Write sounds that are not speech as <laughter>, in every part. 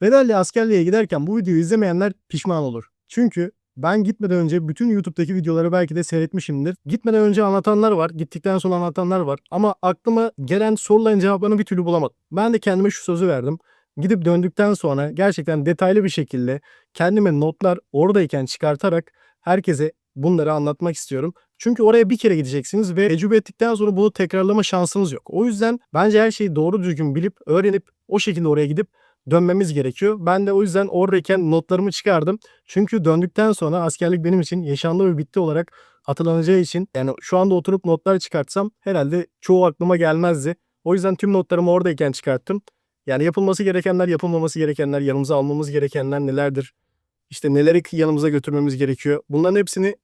Bedelli askerliğe giderken bu videoyu izlemeyenler pişman olur. Çünkü ben gitmeden önce bütün YouTube'daki videoları belki de seyretmişimdir. Gitmeden önce anlatanlar var, gittikten sonra anlatanlar var. Ama aklıma gelen soruların cevaplarını bir türlü bulamadım. Ben de kendime şu sözü verdim. Gidip döndükten sonra gerçekten detaylı bir şekilde kendime notlar oradayken çıkartarak herkese bunları anlatmak istiyorum. Çünkü oraya bir kere gideceksiniz ve tecrübe ettikten sonra bunu tekrarlama şansınız yok. O yüzden bence her şeyi doğru düzgün bilip, öğrenip o şekilde oraya gidip dönmemiz gerekiyor. Ben de o yüzden oradayken notlarımı çıkardım. Çünkü döndükten sonra askerlik benim için yaşandı ve bitti olarak hatırlanacağı için yani şu anda oturup notlar çıkartsam herhalde çoğu aklıma gelmezdi. O yüzden tüm notlarımı oradayken çıkarttım. Yani yapılması gerekenler, yapılmaması gerekenler, yanımıza almamız gerekenler nelerdir? İşte neleri yanımıza götürmemiz gerekiyor? Bunların hepsini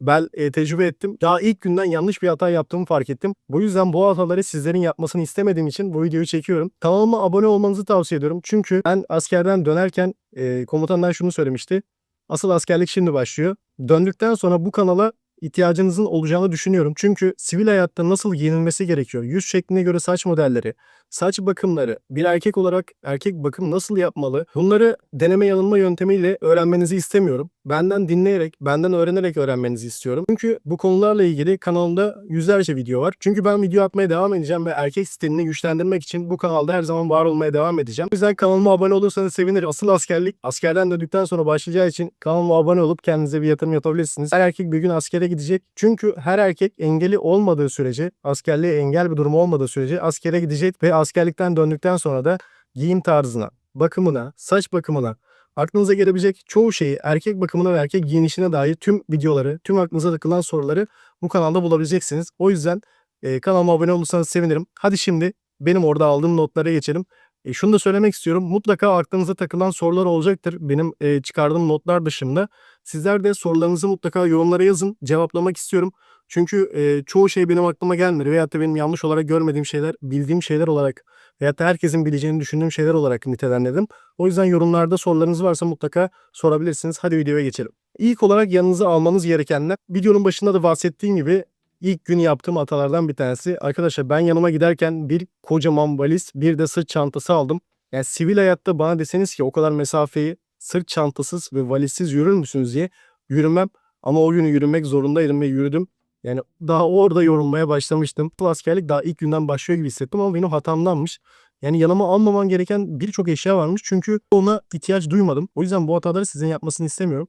ben e, tecrübe ettim. Daha ilk günden yanlış bir hata yaptığımı fark ettim. Bu yüzden bu hataları sizlerin yapmasını istemediğim için bu videoyu çekiyorum. Kanalıma abone olmanızı tavsiye ediyorum. Çünkü ben askerden dönerken e, komutandan şunu söylemişti. Asıl askerlik şimdi başlıyor. Döndükten sonra bu kanala ihtiyacınızın olacağını düşünüyorum. Çünkü sivil hayatta nasıl giyinilmesi gerekiyor? Yüz şekline göre saç modelleri, saç bakımları, bir erkek olarak erkek bakım nasıl yapmalı? Bunları deneme yanılma yöntemiyle öğrenmenizi istemiyorum. Benden dinleyerek, benden öğrenerek öğrenmenizi istiyorum. Çünkü bu konularla ilgili kanalımda yüzlerce video var. Çünkü ben video atmaya devam edeceğim ve erkek stilini güçlendirmek için bu kanalda her zaman var olmaya devam edeceğim. O yüzden kanalıma abone olursanız sevinirim. Asıl askerlik askerden döndükten sonra başlayacağı için kanalıma abone olup kendinize bir yatırım yapabilirsiniz. Her erkek bir gün askere gidecek. Çünkü her erkek engeli olmadığı sürece, askerliğe engel bir durumu olmadığı sürece askere gidecek ve askerlikten döndükten sonra da giyim tarzına, bakımına, saç bakımına, aklınıza gelebilecek çoğu şeyi erkek bakımına ve erkek giyinişine dair tüm videoları, tüm aklınıza takılan soruları bu kanalda bulabileceksiniz. O yüzden e, kanalıma abone olursanız sevinirim. Hadi şimdi benim orada aldığım notlara geçelim. E, şunu da söylemek istiyorum. Mutlaka aklınıza takılan sorular olacaktır. Benim e, çıkardığım notlar dışında. Sizler de sorularınızı mutlaka yorumlara yazın. Cevaplamak istiyorum. Çünkü e, çoğu şey benim aklıma gelmedi veyahut da benim yanlış olarak görmediğim şeyler, bildiğim şeyler olarak veyahut da herkesin bileceğini düşündüğüm şeyler olarak nitelendirdim. O yüzden yorumlarda sorularınız varsa mutlaka sorabilirsiniz. Hadi videoya geçelim. İlk olarak yanınıza almanız gerekenler, videonun başında da bahsettiğim gibi ilk gün yaptığım hatalardan bir tanesi. Arkadaşlar ben yanıma giderken bir kocaman valiz, bir de sırt çantası aldım. Yani sivil hayatta bana deseniz ki o kadar mesafeyi sırt çantasız ve valizsiz yürür müsünüz diye yürümem. Ama o günü yürümek zorundaydım ve yürüdüm. Yani daha orada yorulmaya başlamıştım. Bu askerlik daha ilk günden başlıyor gibi hissettim ama benim hatamdanmış. Yani yanıma almamam gereken birçok eşya varmış. Çünkü ona ihtiyaç duymadım. O yüzden bu hataları sizin yapmasını istemiyorum.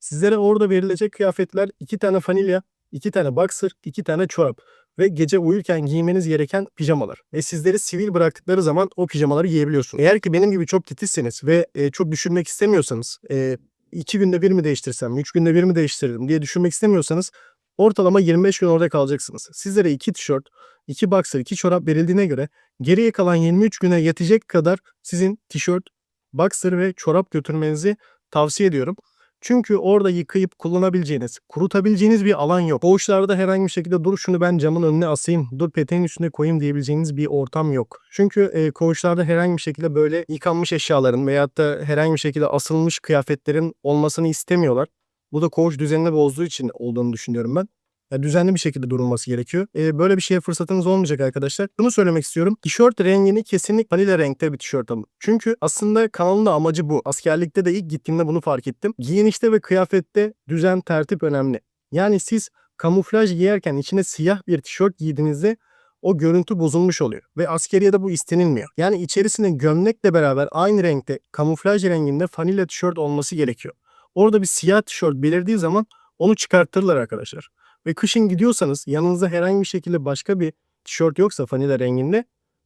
Sizlere orada verilecek kıyafetler iki tane fanilya, iki tane boxer, iki tane çorap ve gece uyurken giymeniz gereken pijamalar. Ve sizleri sivil bıraktıkları zaman o pijamaları giyebiliyorsunuz. Eğer ki benim gibi çok titizseniz ve e, çok düşürmek istemiyorsanız, e, iki günde bir mi değiştirsem, üç günde bir mi değiştiririm diye düşünmek istemiyorsanız ortalama 25 gün orada kalacaksınız. Sizlere iki tişört, iki boxer, iki çorap verildiğine göre geriye kalan 23 güne yetecek kadar sizin tişört, boxer ve çorap götürmenizi tavsiye ediyorum. Çünkü orada yıkayıp kullanabileceğiniz, kurutabileceğiniz bir alan yok. Koğuşlarda herhangi bir şekilde dur şunu ben camın önüne asayım, dur peteğin üstüne koyayım diyebileceğiniz bir ortam yok. Çünkü e, koğuşlarda herhangi bir şekilde böyle yıkanmış eşyaların veyahut da herhangi bir şekilde asılmış kıyafetlerin olmasını istemiyorlar. Bu da koğuş düzenini bozduğu için olduğunu düşünüyorum ben. Yani düzenli bir şekilde durulması gerekiyor. E, böyle bir şeye fırsatınız olmayacak arkadaşlar. Bunu söylemek istiyorum. Tişört rengini kesinlikle vanilya renkte bir tişört alın. Çünkü aslında kanalın da amacı bu. Askerlikte de ilk gittiğimde bunu fark ettim. Giyinişte ve kıyafette düzen, tertip önemli. Yani siz kamuflaj giyerken içine siyah bir tişört giydiğinizde o görüntü bozulmuş oluyor. Ve askeriyede bu istenilmiyor. Yani içerisinde gömlekle beraber aynı renkte kamuflaj renginde fanilya tişört olması gerekiyor. Orada bir siyah tişört belirdiği zaman onu çıkartırlar arkadaşlar. Ve kışın gidiyorsanız yanınızda herhangi bir şekilde başka bir tişört yoksa fanila renginde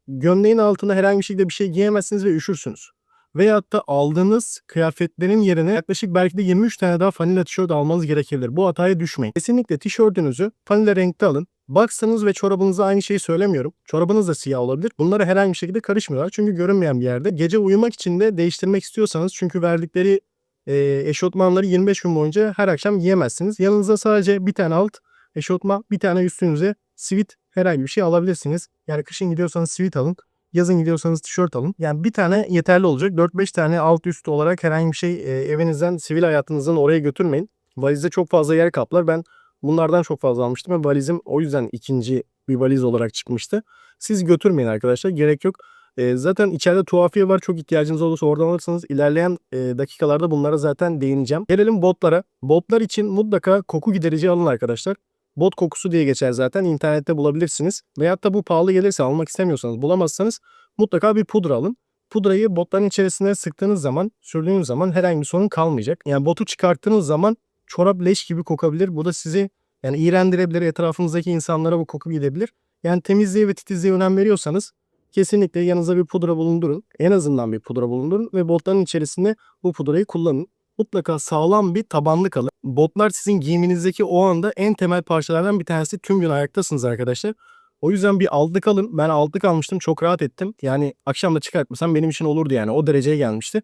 gömleğin altına herhangi bir şekilde bir şey giyemezsiniz ve üşürsünüz. Veyahut da aldığınız kıyafetlerin yerine yaklaşık belki de 23 tane daha fanila tişört almanız gerekebilir. Bu hataya düşmeyin. Kesinlikle tişörtünüzü fanila renkte alın. Baksanız ve çorabınıza aynı şeyi söylemiyorum. Çorabınız da siyah olabilir. Bunlara herhangi bir şekilde karışmıyorlar. Çünkü görünmeyen bir yerde. Gece uyumak için de değiştirmek istiyorsanız çünkü verdikleri e, eşofmanları 25 gün boyunca her akşam giyemezsiniz. Yanınızda sadece bir tane alt eşofman, bir tane üstünüze sivit herhangi bir şey alabilirsiniz. Yani kışın gidiyorsanız sivit alın. Yazın gidiyorsanız tişört alın. Yani bir tane yeterli olacak. 4-5 tane alt üst olarak herhangi bir şey e, evinizden, sivil hayatınızdan oraya götürmeyin. Valizde çok fazla yer kaplar. Ben bunlardan çok fazla almıştım ve valizim o yüzden ikinci bir valiz olarak çıkmıştı. Siz götürmeyin arkadaşlar. Gerek yok. Eee, zaten içeride tuhafiye var. Çok ihtiyacınız olursa oradan alırsınız. İlerleyen, eee, dakikalarda bunlara zaten değineceğim. Gelelim botlara. Botlar için mutlaka koku giderici alın arkadaşlar. Bot kokusu diye geçer zaten. İnternette bulabilirsiniz. Veyahut da bu pahalı gelirse almak istemiyorsanız bulamazsanız mutlaka bir pudra alın. Pudrayı botların içerisine sıktığınız zaman, sürdüğünüz zaman herhangi bir sorun kalmayacak. Yani botu çıkarttığınız zaman çorap leş gibi kokabilir. Bu da sizi yani iğrendirebilir. Etrafınızdaki insanlara bu koku gidebilir. Yani temizliğe ve titizliğe önem veriyorsanız kesinlikle yanınızda bir pudra bulundurun. En azından bir pudra bulundurun ve botların içerisinde bu pudrayı kullanın. Mutlaka sağlam bir tabanlık alın. Botlar sizin giyiminizdeki o anda en temel parçalardan bir tanesi. Tüm gün ayaktasınız arkadaşlar. O yüzden bir aldık alın. Ben aldık almıştım. Çok rahat ettim. Yani akşam da çıkartmasam benim için olurdu yani. O dereceye gelmişti.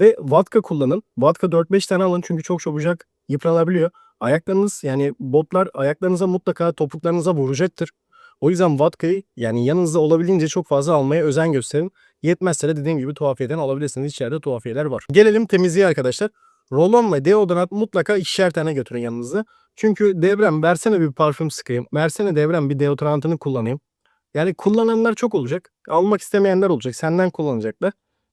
Ve vatka kullanın. Vatka 4-5 tane alın çünkü çok çabucak yıpranabiliyor. Ayaklarınız yani botlar ayaklarınıza mutlaka topuklarınıza vuracaktır. O yüzden vatkayı yani yanınızda olabildiğince çok fazla almaya özen gösterin. Yetmezse de dediğim gibi tuhafiyeden alabilirsiniz. İçeride tuhafiyeler var. Gelelim temizliğe arkadaşlar. Rolon ve deodorant mutlaka ikişer tane götürün yanınızda. Çünkü Devrem versene bir parfüm sıkayım. Versene Devrem bir deodorantını kullanayım. Yani kullananlar çok olacak. Almak istemeyenler olacak. Senden kullanacaklar.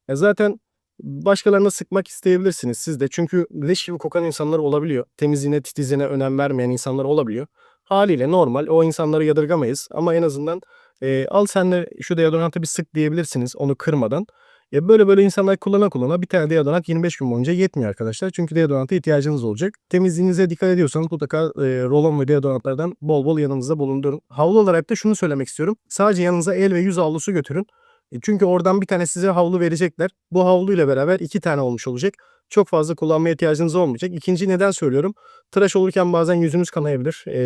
E zaten başkalarına sıkmak isteyebilirsiniz siz de. Çünkü leş gibi kokan insanlar olabiliyor. Temizliğine, titizliğine önem vermeyen insanlar olabiliyor. Haliyle normal. O insanları yadırgamayız. Ama en azından e, al sen de şu deodorantı bir sık diyebilirsiniz onu kırmadan. E böyle böyle insanlar kullana kullana bir tane deodorant 25 gün boyunca yetmiyor arkadaşlar. Çünkü deodoranta ihtiyacınız olacak. Temizliğinize dikkat ediyorsanız mutlaka e, rolon ve deodorantlardan bol bol yanınızda bulundurun. Havlu olarak da şunu söylemek istiyorum. Sadece yanınıza el ve yüz havlusu götürün. E, çünkü oradan bir tane size havlu verecekler. Bu havluyla beraber iki tane olmuş olacak. Çok fazla kullanmaya ihtiyacınız olmayacak. İkinci neden söylüyorum? Tıraş olurken bazen yüzünüz kanayabilir. E,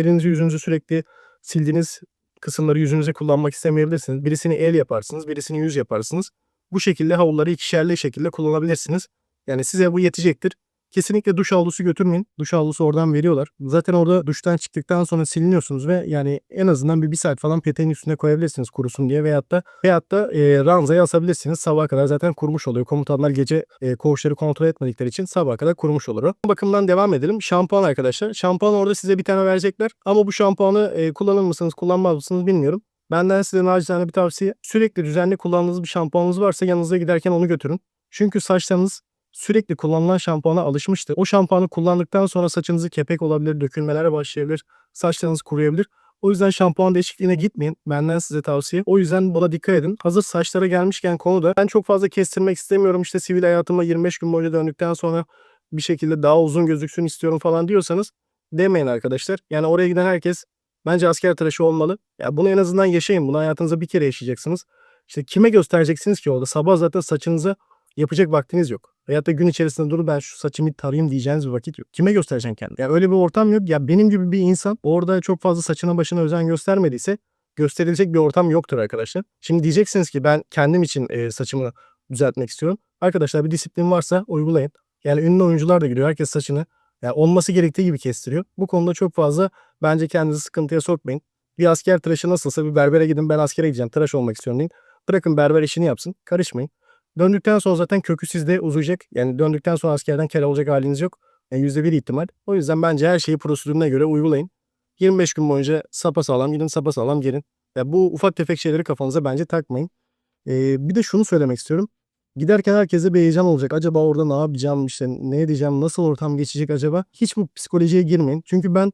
elinizi yüzünüzü sürekli sildiğiniz kısımları yüzünüze kullanmak istemeyebilirsiniz. Birisini el yaparsınız, birisini yüz yaparsınız. Bu şekilde havluları ikişerli şekilde kullanabilirsiniz. Yani size bu yetecektir. Kesinlikle duş havlusu götürmeyin. Duş havlusu oradan veriyorlar. Zaten orada duştan çıktıktan sonra siliniyorsunuz ve yani en azından bir, bir saat falan peteğin üstüne koyabilirsiniz kurusun diye veyahut da veyahut da e, ranzaya asabilirsiniz. Sabaha kadar zaten kurumuş oluyor. Komutanlar gece e, koğuşları kontrol etmedikleri için sabaha kadar kurumuş olur o. Bakımdan devam edelim. Şampuan arkadaşlar. Şampuan orada size bir tane verecekler. Ama bu şampuanı e, kullanır mısınız kullanmaz mısınız bilmiyorum. Benden size nacizane bir tavsiye. Sürekli düzenli kullandığınız bir şampuanınız varsa yanınıza giderken onu götürün. Çünkü saçlarınız sürekli kullanılan şampuana alışmıştır. O şampuanı kullandıktan sonra saçınızı kepek olabilir, dökülmelere başlayabilir, saçlarınız kuruyabilir. O yüzden şampuan değişikliğine gitmeyin. Benden size tavsiye. O yüzden buna dikkat edin. Hazır saçlara gelmişken konuda ben çok fazla kestirmek istemiyorum. İşte sivil hayatıma 25 gün boyunca döndükten sonra bir şekilde daha uzun gözüksün istiyorum falan diyorsanız demeyin arkadaşlar. Yani oraya giden herkes bence asker tıraşı olmalı. Ya bunu en azından yaşayın. Bunu hayatınızda bir kere yaşayacaksınız. İşte kime göstereceksiniz ki orada? Sabah zaten saçınıza yapacak vaktiniz yok. Veyahut da gün içerisinde dur ben şu saçımı tarayayım diyeceğiniz bir vakit yok. Kime göstereceksin kendini? Ya öyle bir ortam yok. Ya benim gibi bir insan orada çok fazla saçına başına özen göstermediyse gösterilecek bir ortam yoktur arkadaşlar. Şimdi diyeceksiniz ki ben kendim için e, saçımı düzeltmek istiyorum. Arkadaşlar bir disiplin varsa uygulayın. Yani ünlü oyuncular da gidiyor. Herkes saçını yani olması gerektiği gibi kestiriyor. Bu konuda çok fazla bence kendinizi sıkıntıya sokmayın. Bir asker tıraşı nasılsa bir berbere gidin ben askere gideceğim tıraş olmak istiyorum deyin. Bırakın berber işini yapsın. Karışmayın. Döndükten sonra zaten kökü sizde uzayacak. Yani döndükten sonra askerden kel olacak haliniz yok. Yani %1 ihtimal. O yüzden bence her şeyi prosedürüne göre uygulayın. 25 gün boyunca sapasağlam gidin sapasağlam gelin. Ya bu ufak tefek şeyleri kafanıza bence takmayın. Ee, bir de şunu söylemek istiyorum. Giderken herkese bir heyecan olacak. Acaba orada ne yapacağım işte ne edeceğim nasıl ortam geçecek acaba? Hiç bu psikolojiye girmeyin. Çünkü ben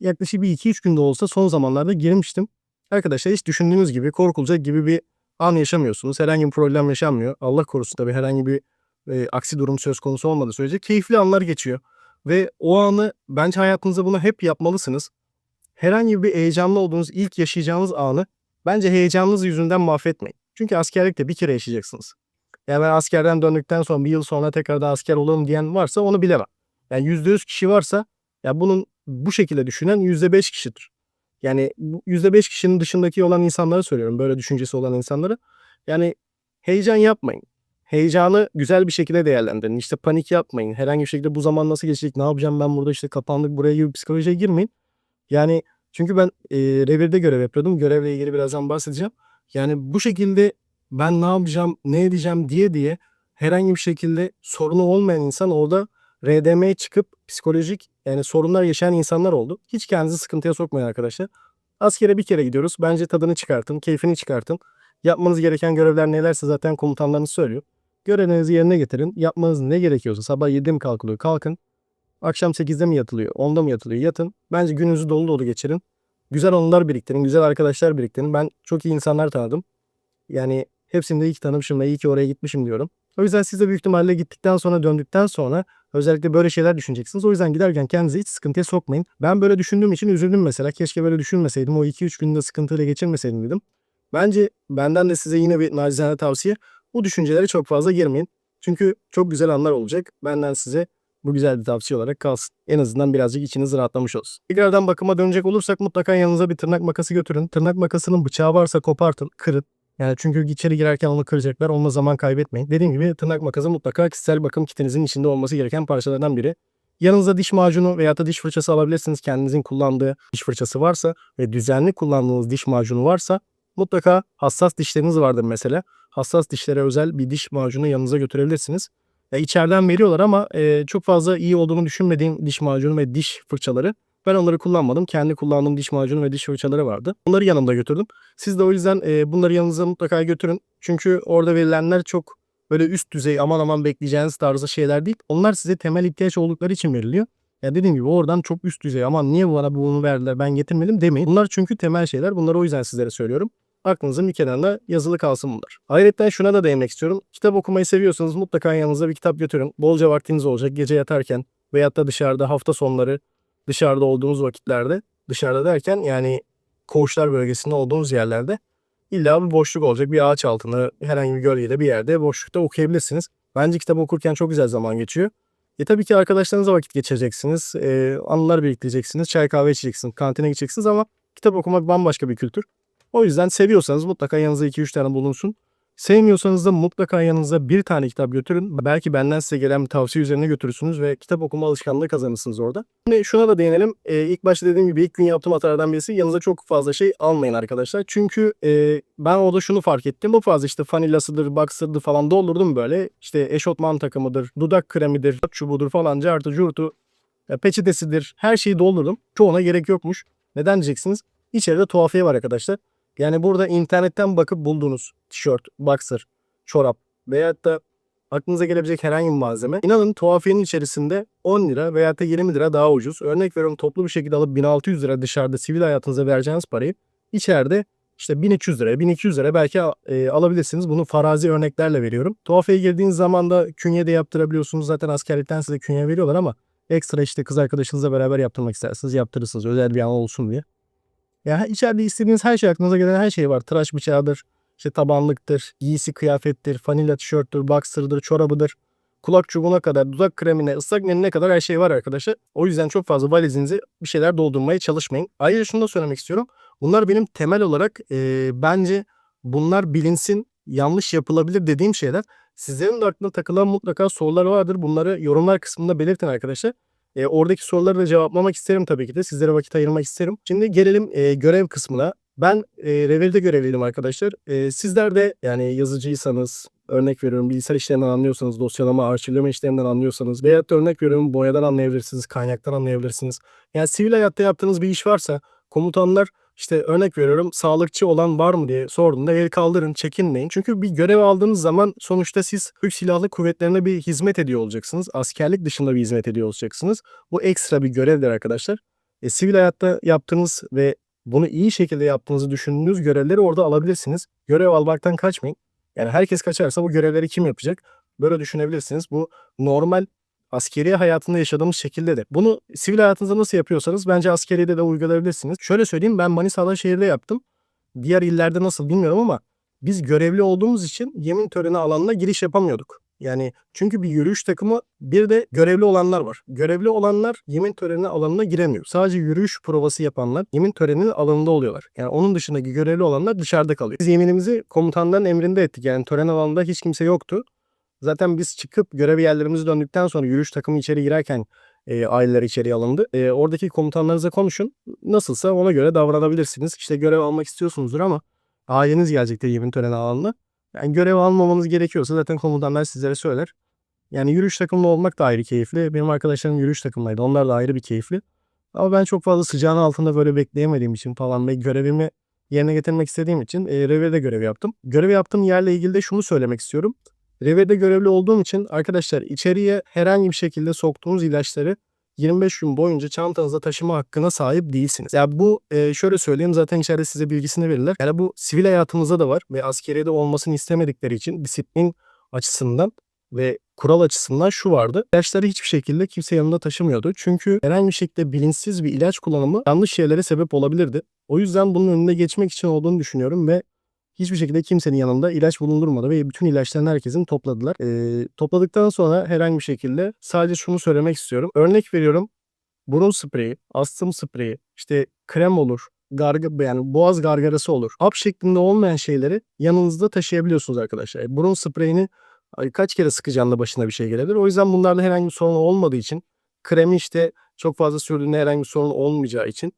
yaklaşık bir 2-3 günde olsa son zamanlarda girmiştim. Arkadaşlar hiç düşündüğünüz gibi korkulacak gibi bir an yaşamıyorsunuz. Herhangi bir problem yaşanmıyor. Allah korusun tabii herhangi bir e, aksi durum söz konusu olmadığı sürece keyifli anlar geçiyor. Ve o anı bence hayatınızda bunu hep yapmalısınız. Herhangi bir heyecanlı olduğunuz ilk yaşayacağınız anı bence heyecanınız yüzünden mahvetmeyin. Çünkü askerlikte bir kere yaşayacaksınız. Yani ben askerden döndükten sonra bir yıl sonra tekrar da asker olalım diyen varsa onu bilemem. Yani %100 kişi varsa ya bunun bu şekilde düşünen %5 kişidir. Yani bu %5 kişinin dışındaki olan insanları söylüyorum. Böyle düşüncesi olan insanları. Yani heyecan yapmayın. Heyecanı güzel bir şekilde değerlendirin. İşte panik yapmayın. Herhangi bir şekilde bu zaman nasıl geçecek? Ne yapacağım ben burada işte kapandık buraya gibi psikolojiye girmeyin. Yani çünkü ben e, revirde görev yapıyordum. Görevle ilgili birazdan bahsedeceğim. Yani bu şekilde ben ne yapacağım, ne edeceğim diye diye herhangi bir şekilde sorunu olmayan insan orada RDM'ye çıkıp psikolojik yani sorunlar yaşayan insanlar oldu. Hiç kendinizi sıkıntıya sokmayın arkadaşlar. Askere bir kere gidiyoruz. Bence tadını çıkartın, keyfini çıkartın. Yapmanız gereken görevler nelerse zaten komutanlarınız söylüyor. Görevlerinizi yerine getirin. Yapmanız ne gerekiyorsa sabah 7'de mi kalkılıyor kalkın. Akşam 8'de mi yatılıyor 10'da mı yatılıyor yatın. Bence gününüzü dolu dolu geçirin. Güzel anılar biriktirin. Güzel arkadaşlar biriktirin. Ben çok iyi insanlar tanıdım. Yani hepsini de iyi ki tanımışım ve iyi ki oraya gitmişim diyorum. O yüzden siz de büyük ihtimalle gittikten sonra döndükten sonra özellikle böyle şeyler düşüneceksiniz. O yüzden giderken kendinizi hiç sıkıntıya sokmayın. Ben böyle düşündüğüm için üzüldüm mesela. Keşke böyle düşünmeseydim. O 2-3 günde sıkıntıyla geçirmeseydim dedim. Bence benden de size yine bir nacizane tavsiye. Bu düşüncelere çok fazla girmeyin. Çünkü çok güzel anlar olacak. Benden size bu güzel bir tavsiye olarak kalsın. En azından birazcık içiniz rahatlamış olsun. Tekrardan bakıma dönecek olursak mutlaka yanınıza bir tırnak makası götürün. Tırnak makasının bıçağı varsa kopartın, kırın. Yani çünkü içeri girerken onu kıracaklar. Onunla zaman kaybetmeyin. Dediğim gibi tırnak makası mutlaka kişisel bakım kitinizin içinde olması gereken parçalardan biri. Yanınıza diş macunu veya da diş fırçası alabilirsiniz. Kendinizin kullandığı diş fırçası varsa ve düzenli kullandığınız diş macunu varsa mutlaka hassas dişleriniz vardır mesela. Hassas dişlere özel bir diş macunu yanınıza götürebilirsiniz. Ya içeriden veriyorlar ama e, çok fazla iyi olduğunu düşünmediğim diş macunu ve diş fırçaları. Ben onları kullanmadım. Kendi kullandığım diş macunu ve diş fırçaları vardı. Onları yanımda götürdüm. Siz de o yüzden e, bunları yanınıza mutlaka götürün. Çünkü orada verilenler çok böyle üst düzey aman aman bekleyeceğiniz tarzda şeyler değil. Onlar size temel ihtiyaç oldukları için veriliyor. Ya dediğim gibi oradan çok üst düzey aman niye bana bunu verdiler ben getirmedim demeyin. Bunlar çünkü temel şeyler. Bunları o yüzden sizlere söylüyorum. Aklınızın bir kenarında yazılı kalsın bunlar. Ayrıca şuna da değinmek istiyorum. Kitap okumayı seviyorsanız mutlaka yanınıza bir kitap götürün. Bolca vaktiniz olacak gece yatarken veyahut da dışarıda hafta sonları dışarıda olduğunuz vakitlerde dışarıda derken yani koğuşlar bölgesinde olduğunuz yerlerde illa bir boşluk olacak. Bir ağaç altında herhangi bir gölgede bir yerde boşlukta okuyabilirsiniz. Bence kitap okurken çok güzel zaman geçiyor. E tabii ki arkadaşlarınızla vakit geçireceksiniz. E, anılar biriktireceksiniz. Çay kahve içeceksiniz. Kantine gideceksiniz ama kitap okumak bambaşka bir kültür. O yüzden seviyorsanız mutlaka yanınızda 2-3 tane bulunsun. Sevmiyorsanız da mutlaka yanınıza bir tane kitap götürün. Belki benden size gelen bir tavsiye üzerine götürürsünüz ve kitap okuma alışkanlığı kazanırsınız orada. Şimdi şuna da değinelim. Ee, ilk başta dediğim gibi ilk gün yaptığım hatalardan birisi yanınıza çok fazla şey almayın arkadaşlar. Çünkü e, ben orada şunu fark ettim. Bu fazla işte fanilasıdır, boxer'dır falan doldurdum böyle. İşte eşofman takımıdır, dudak kremidir, çubuğudur falan, cartı, curtu, e, peçetesidir. Her şeyi doldurdum. Çoğuna gerek yokmuş. Neden diyeceksiniz? İçeride tuhafiye var arkadaşlar. Yani burada internetten bakıp bulduğunuz tişört, boxer, çorap veyahut da aklınıza gelebilecek herhangi bir malzeme. İnanın tuhafiyenin içerisinde 10 lira veyahut da 20 lira daha ucuz. Örnek veriyorum toplu bir şekilde alıp 1600 lira dışarıda sivil hayatınıza vereceğiniz parayı içeride işte 1300 lira, 1200 lira belki e, alabilirsiniz. Bunu farazi örneklerle veriyorum. Tuhafiyeye girdiğiniz zaman da künye de yaptırabiliyorsunuz. Zaten askerlikten size künye veriyorlar ama ekstra işte kız arkadaşınızla beraber yaptırmak isterseniz yaptırırsınız. Özel bir an olsun diye. Ya içeride istediğiniz her şey aklınıza gelen her şey var. Tıraş bıçağıdır, işte tabanlıktır, giysi kıyafettir, fanila tişörttür, boxer'dır, çorabıdır. Kulak çubuğuna kadar, dudak kremine, ıslak menine kadar her şey var arkadaşlar. O yüzden çok fazla valizinizi bir şeyler doldurmaya çalışmayın. Ayrıca şunu da söylemek istiyorum. Bunlar benim temel olarak e, bence bunlar bilinsin, yanlış yapılabilir dediğim şeyler. Sizlerin de aklına takılan mutlaka sorular vardır. Bunları yorumlar kısmında belirtin arkadaşlar. E, oradaki soruları da cevaplamak isterim tabii ki de. Sizlere vakit ayırmak isterim. Şimdi gelelim e, görev kısmına. Ben e, Revel'de görevliydim arkadaşlar. E, sizler de yani yazıcıysanız, örnek veriyorum bilgisayar işlerinden anlıyorsanız, dosyalama, arşivleme işlerinden anlıyorsanız veyahut da örnek veriyorum boyadan anlayabilirsiniz, kaynaktan anlayabilirsiniz. Yani sivil hayatta yaptığınız bir iş varsa komutanlar işte örnek veriyorum sağlıkçı olan var mı diye sorduğunda el kaldırın çekinmeyin. Çünkü bir görev aldığınız zaman sonuçta siz Türk Silahlı Kuvvetlerine bir hizmet ediyor olacaksınız. Askerlik dışında bir hizmet ediyor olacaksınız. Bu ekstra bir görevdir arkadaşlar. E, sivil hayatta yaptığınız ve bunu iyi şekilde yaptığınızı düşündüğünüz görevleri orada alabilirsiniz. Görev almaktan kaçmayın. Yani herkes kaçarsa bu görevleri kim yapacak? Böyle düşünebilirsiniz. Bu normal askeri hayatında yaşadığımız şekilde de. Bunu sivil hayatınızda nasıl yapıyorsanız bence askeriyede de uygulayabilirsiniz. Şöyle söyleyeyim ben Manisa Alaşehir'de yaptım. Diğer illerde nasıl bilmiyorum ama biz görevli olduğumuz için yemin töreni alanına giriş yapamıyorduk. Yani çünkü bir yürüyüş takımı bir de görevli olanlar var. Görevli olanlar yemin töreni alanına giremiyor. Sadece yürüyüş provası yapanlar yemin töreninin alanında oluyorlar. Yani onun dışındaki görevli olanlar dışarıda kalıyor. Biz yeminimizi komutanların emrinde ettik. Yani tören alanında hiç kimse yoktu. Zaten biz çıkıp görev yerlerimize döndükten sonra yürüyüş takımı içeri girerken e, aileler içeri alındı. E, oradaki komutanlarınıza konuşun. Nasılsa ona göre davranabilirsiniz. İşte görev almak istiyorsunuzdur ama aileniz gelecektir yemin töreni alanına. Yani görev almamanız gerekiyorsa zaten komutanlar sizlere söyler. Yani yürüyüş takımlı olmak da ayrı keyifli. Benim arkadaşlarım yürüyüş takımındaydı. Onlar da ayrı bir keyifli. Ama ben çok fazla sıcağın altında böyle bekleyemediğim için falan ve görevimi yerine getirmek istediğim için e, revirde görev yaptım. Görev yaptığım yerle ilgili de şunu söylemek istiyorum. Revirde görevli olduğum için arkadaşlar içeriye herhangi bir şekilde soktuğunuz ilaçları 25 gün boyunca çantanızda taşıma hakkına sahip değilsiniz. Ya bu e, şöyle söyleyeyim zaten içeride size bilgisini verirler. Yani bu sivil hayatımızda da var ve askeriyede olmasını istemedikleri için disiplin açısından ve kural açısından şu vardı. İlaçları hiçbir şekilde kimse yanında taşımıyordu. Çünkü herhangi bir şekilde bilinçsiz bir ilaç kullanımı yanlış şeylere sebep olabilirdi. O yüzden bunun önüne geçmek için olduğunu düşünüyorum ve hiçbir şekilde kimsenin yanında ilaç bulundurmadı ve bütün ilaçların herkesin topladılar. Ee, topladıktan sonra herhangi bir şekilde sadece şunu söylemek istiyorum. Örnek veriyorum burun spreyi, astım spreyi, işte krem olur, garga, yani boğaz gargarası olur. Hap şeklinde olmayan şeyleri yanınızda taşıyabiliyorsunuz arkadaşlar. Burun spreyini kaç kere sıkacağında başına bir şey gelebilir. O yüzden bunlarda herhangi bir sorun olmadığı için kremi işte çok fazla sürdüğünde herhangi bir sorun olmayacağı için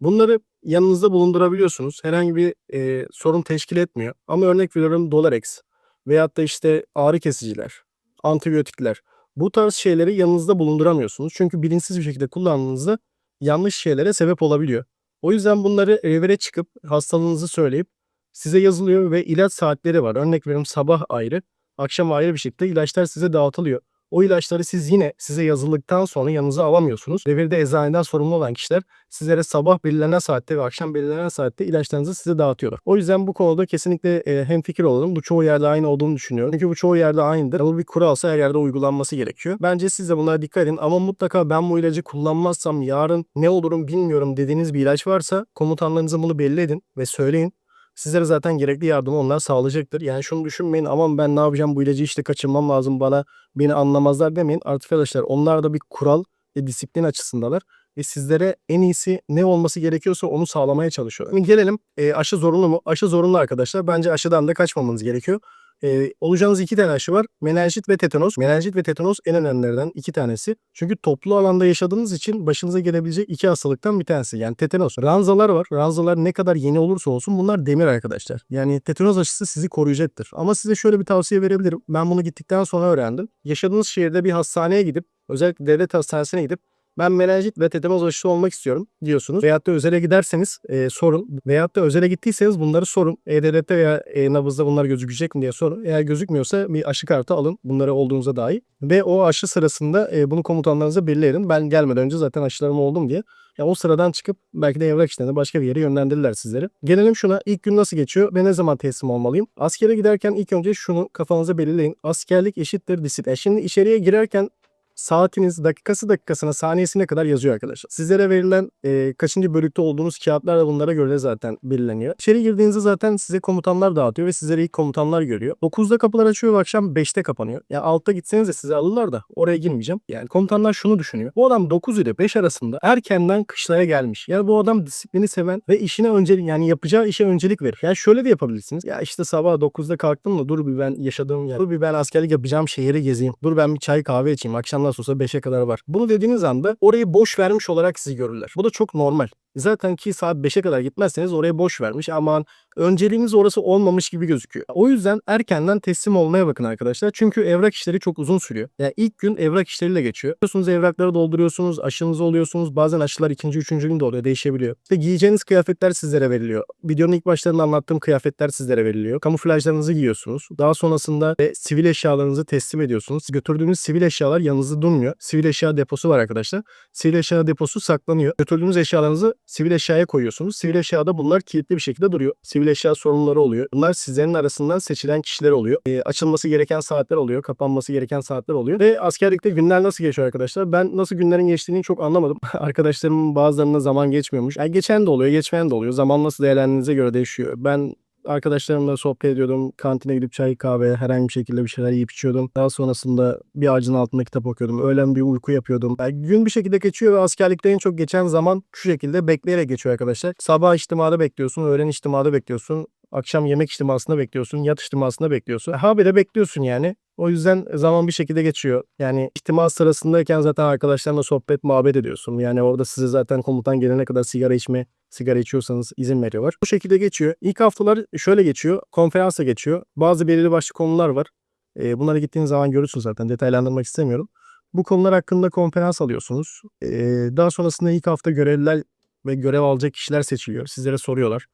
bunları yanınızda bulundurabiliyorsunuz. Herhangi bir e, sorun teşkil etmiyor. Ama örnek veriyorum Dolarex veyahut da işte ağrı kesiciler, antibiyotikler. Bu tarz şeyleri yanınızda bulunduramıyorsunuz. Çünkü bilinçsiz bir şekilde kullandığınızda yanlış şeylere sebep olabiliyor. O yüzden bunları revire çıkıp hastalığınızı söyleyip size yazılıyor ve ilaç saatleri var. Örnek veriyorum sabah ayrı, akşam ayrı bir şekilde ilaçlar size dağıtılıyor. O ilaçları siz yine size yazıldıktan sonra yanınıza alamıyorsunuz. Revirde eczaneden sorumlu olan kişiler sizlere sabah belirlenen saatte ve akşam belirlenen saatte ilaçlarınızı size dağıtıyorlar. O yüzden bu konuda kesinlikle e, hemfikir olalım. Bu çoğu yerde aynı olduğunu düşünüyorum. Çünkü bu çoğu yerde aynıdır. Bu bir kuralsa her yerde uygulanması gerekiyor. Bence siz de bunlara dikkat edin ama mutlaka ben bu ilacı kullanmazsam yarın ne olurum bilmiyorum dediğiniz bir ilaç varsa komutanlarınıza bunu belli edin ve söyleyin. Sizlere zaten gerekli yardımı onlar sağlayacaktır. Yani şunu düşünmeyin aman ben ne yapacağım bu ilacı işte kaçırmam lazım bana beni anlamazlar demeyin. Artık arkadaşlar onlar da bir kural ve disiplin açısındalar. Ve sizlere en iyisi ne olması gerekiyorsa onu sağlamaya çalışıyor. Şimdi gelelim e, aşı zorunlu mu? Aşı zorunlu arkadaşlar. Bence aşıdan da kaçmamanız gerekiyor. E, olacağınız iki tane aşı var. Menenjit ve tetanos. Menenjit ve tetanos en önemlilerden iki tanesi. Çünkü toplu alanda yaşadığınız için başınıza gelebilecek iki hastalıktan bir tanesi. Yani tetanos. Ranzalar var. Ranzalar ne kadar yeni olursa olsun bunlar demir arkadaşlar. Yani tetanos aşısı sizi koruyacaktır. Ama size şöyle bir tavsiye verebilirim. Ben bunu gittikten sonra öğrendim. Yaşadığınız şehirde bir hastaneye gidip özellikle devlet hastanesine gidip ben menenjit ve tetanos aşısı olmak istiyorum diyorsunuz. Veyahut da özele giderseniz e, sorun. Veyahut da özele gittiyseniz bunları sorun. E-Devlet'te veya e-Nabız'da bunlar gözükecek mi diye sorun. Eğer gözükmüyorsa bir aşı kartı alın. Bunları olduğunuza dair. Ve o aşı sırasında e, bunu komutanlarınıza belli edin. Ben gelmeden önce zaten aşılarım oldum diye. Ya o sıradan çıkıp belki de evrak işlerinde başka bir yere yönlendirirler sizleri. Gelelim şuna. İlk gün nasıl geçiyor ve ne zaman teslim olmalıyım? Askere giderken ilk önce şunu kafanıza belirleyin. Askerlik eşittir disiplin. E şimdi içeriye girerken saatiniz dakikası dakikasına saniyesine kadar yazıyor arkadaşlar. Sizlere verilen e, kaçıncı bölükte olduğunuz kağıtlar da bunlara göre zaten belirleniyor. İçeri girdiğinizde zaten size komutanlar dağıtıyor ve sizlere ilk komutanlar görüyor. 9'da kapılar açıyor ve akşam 5'te kapanıyor. Ya yani 6'da gitseniz de size alırlar da oraya girmeyeceğim. Yani komutanlar şunu düşünüyor. Bu adam 9 ile 5 arasında erkenden kışlaya gelmiş. Yani bu adam disiplini seven ve işine öncelik yani yapacağı işe öncelik verir. Yani şöyle de yapabilirsiniz. Ya işte sabah 9'da kalktım da dur bir ben yaşadığım yer. Dur bir ben askerlik yapacağım şehri gezeyim. Dur ben bir çay kahve içeyim. Akşamdan nasıl olsa 5'e kadar var. Bunu dediğiniz anda orayı boş vermiş olarak sizi görürler. Bu da çok normal. Zaten ki saat 5'e kadar gitmezseniz oraya boş vermiş. Aman önceliğiniz orası olmamış gibi gözüküyor. O yüzden erkenden teslim olmaya bakın arkadaşlar. Çünkü evrak işleri çok uzun sürüyor. Yani ilk gün evrak işleriyle geçiyor. Biliyorsunuz evrakları dolduruyorsunuz, aşınızı oluyorsunuz. Bazen aşılar ikinci, üçüncü gün de oluyor. Değişebiliyor. İşte giyeceğiniz kıyafetler sizlere veriliyor. Videonun ilk başlarında anlattığım kıyafetler sizlere veriliyor. Kamuflajlarınızı giyiyorsunuz. Daha sonrasında de sivil eşyalarınızı teslim ediyorsunuz. Götürdüğünüz sivil eşyalar yanınızda durmuyor. Sivil eşya deposu var arkadaşlar. Sivil eşya deposu saklanıyor. Götürdüğünüz eşyalarınızı sivil eşyaya koyuyorsunuz. Sivil eşyada bunlar kilitli bir şekilde duruyor. Sivil eşya sorunları oluyor. Bunlar sizlerin arasından seçilen kişiler oluyor. E, açılması gereken saatler oluyor. Kapanması gereken saatler oluyor. Ve askerlikte günler nasıl geçiyor arkadaşlar? Ben nasıl günlerin geçtiğini çok anlamadım. <laughs> Arkadaşlarımın bazılarında zaman geçmiyormuş. Yani geçen de oluyor, geçmeyen de oluyor. Zaman nasıl değerlendiğinize göre değişiyor. Ben arkadaşlarımla sohbet ediyordum. Kantine gidip çay kahve herhangi bir şekilde bir şeyler yiyip içiyordum. Daha sonrasında bir ağacın altında kitap okuyordum. Öğlen bir uyku yapıyordum. Yani gün bir şekilde geçiyor ve askerlikte en çok geçen zaman şu şekilde bekleyerek geçiyor arkadaşlar. Sabah içtimada bekliyorsun, öğlen içtimada bekliyorsun. Akşam yemek içtimasında bekliyorsun, yat içtimasında bekliyorsun. Ha bir de bekliyorsun yani. O yüzden zaman bir şekilde geçiyor. Yani ihtimal sırasındayken zaten arkadaşlarla sohbet, muhabbet ediyorsun. Yani orada size zaten komutan gelene kadar sigara içme, sigara içiyorsanız izin veriyorlar. Bu şekilde geçiyor. İlk haftalar şöyle geçiyor. Konferansa geçiyor. Bazı belirli başlı konular var. E, bunlara gittiğiniz zaman görürsünüz zaten. Detaylandırmak istemiyorum. Bu konular hakkında konferans alıyorsunuz. E, daha sonrasında ilk hafta görevliler ve görev alacak kişiler seçiliyor. Sizlere soruyorlar.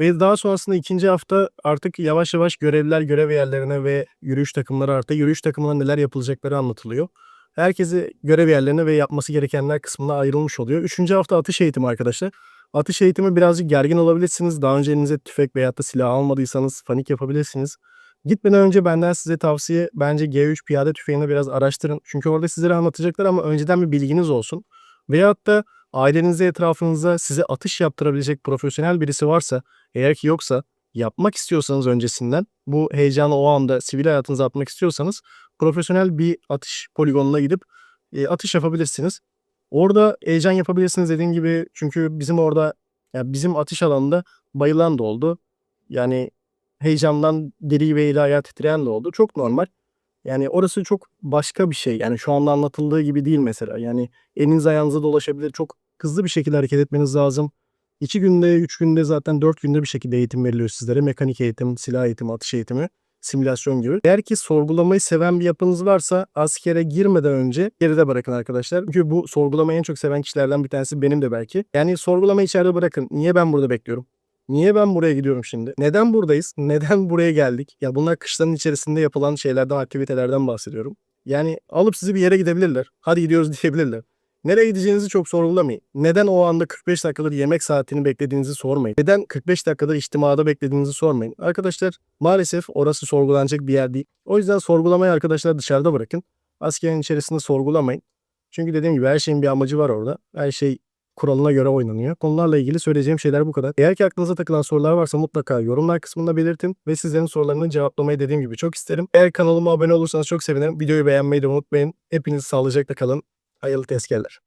Ve daha sonrasında ikinci hafta artık yavaş yavaş görevliler görev yerlerine ve yürüyüş takımları artık yürüyüş takımına neler yapılacakları anlatılıyor. Herkesi görev yerlerine ve yapması gerekenler kısmına ayrılmış oluyor. Üçüncü hafta atış eğitimi arkadaşlar. Atış eğitimi birazcık gergin olabilirsiniz. Daha önce elinize tüfek veyahut da silah almadıysanız panik yapabilirsiniz. Gitmeden önce benden size tavsiye bence G3 piyade tüfeğini biraz araştırın. Çünkü orada sizlere anlatacaklar ama önceden bir bilginiz olsun. Veyahut da ailenizde etrafınızda size atış yaptırabilecek profesyonel birisi varsa eğer ki yoksa yapmak istiyorsanız öncesinden bu heyecanı o anda sivil hayatınıza atmak istiyorsanız profesyonel bir atış poligonuna gidip e, atış yapabilirsiniz. Orada heyecan yapabilirsiniz dediğim gibi çünkü bizim orada ya bizim atış alanında bayılan da oldu. Yani heyecandan deri ve eli ayağı titreyen de oldu. Çok normal. Yani orası çok başka bir şey. Yani şu anda anlatıldığı gibi değil mesela. Yani eliniz ayağınıza dolaşabilir. Çok hızlı bir şekilde hareket etmeniz lazım. 2 günde, 3 günde zaten 4 günde bir şekilde eğitim veriliyor sizlere. Mekanik eğitim, silah eğitimi, atış eğitimi, simülasyon gibi. Eğer ki sorgulamayı seven bir yapınız varsa askere girmeden önce geride bırakın arkadaşlar. Çünkü bu sorgulamayı en çok seven kişilerden bir tanesi benim de belki. Yani sorgulamayı içeride bırakın. Niye ben burada bekliyorum? Niye ben buraya gidiyorum şimdi? Neden buradayız? <laughs> Neden buraya geldik? Ya bunlar kışlanın içerisinde yapılan şeylerden, aktivitelerden bahsediyorum. Yani alıp sizi bir yere gidebilirler. Hadi gidiyoruz <laughs> diyebilirler. Nereye gideceğinizi çok sorgulamayın. Neden o anda 45 dakikadır yemek saatini beklediğinizi sormayın. Neden 45 dakikadır içtimada beklediğinizi sormayın. Arkadaşlar maalesef orası sorgulanacak bir yer değil. O yüzden sorgulamayı arkadaşlar dışarıda bırakın. Askerin içerisinde sorgulamayın. Çünkü dediğim gibi her şeyin bir amacı var orada. Her şey kuralına göre oynanıyor. Konularla ilgili söyleyeceğim şeyler bu kadar. Eğer ki aklınıza takılan sorular varsa mutlaka yorumlar kısmında belirtin ve sizlerin sorularını cevaplamayı dediğim gibi çok isterim. Eğer kanalıma abone olursanız çok sevinirim. Videoyu beğenmeyi de unutmayın. Hepiniz sağlıcakla kalın. Hayırlı tezkerler.